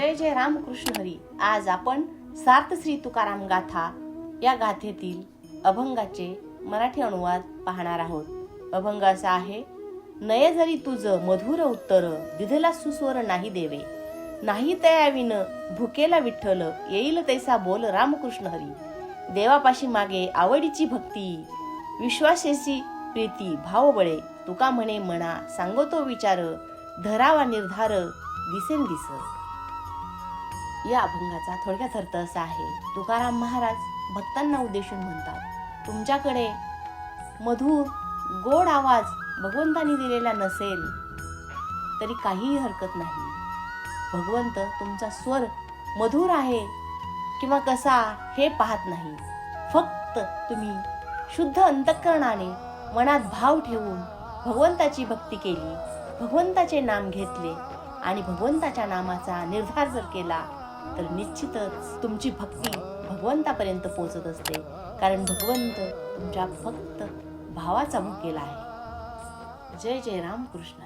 जय जय रामकृष्ण हरी. आज आपण सार्थ श्री तुकाराम गाथा या गाथेतील अभंगाचे मराठी अनुवाद पाहणार आहोत. अभंग असा आहे नय जरी तुझ मधुर उत्तर दिधला सुस्वर नाही देवे. नाही तयाविन भुकेला विठ्ठल येईल तैसा बोल रामकृष्ण हरी. देवापाशी मागे आवडीची भक्ती विश्वासेची प्रीती भावबळे. तुका म्हणे म्हणा सांगतो विचार धरावा निर्धार दिसेल दिस या अभंगाचा थोडक्यात अर्थ असा आहे तुकाराम महाराज भक्तांना उद्देशून म्हणतात तुमच्याकडे मधुर गोड आवाज भगवंतानी दिलेला नसेल तरी काहीही हरकत नाही. भगवंत तुमचा स्वर मधुर आहे किंवा कसा हे पाहत नाही. फक्त तुम्ही शुद्ध अंतःकरणाने मनात भाव ठेवून भगवंताची भक्ती केली भगवंताचे नाम घेतले आणि भगवंताच्या नामाचा निर्धार जर केला तर निश्चितच तुमची भक्ती भगवंतापर्यंत पोहोचत असते. कारण भगवंत तुमच्या फक्त भावाचा मुकेला आहे. जय जय राम कृष्ण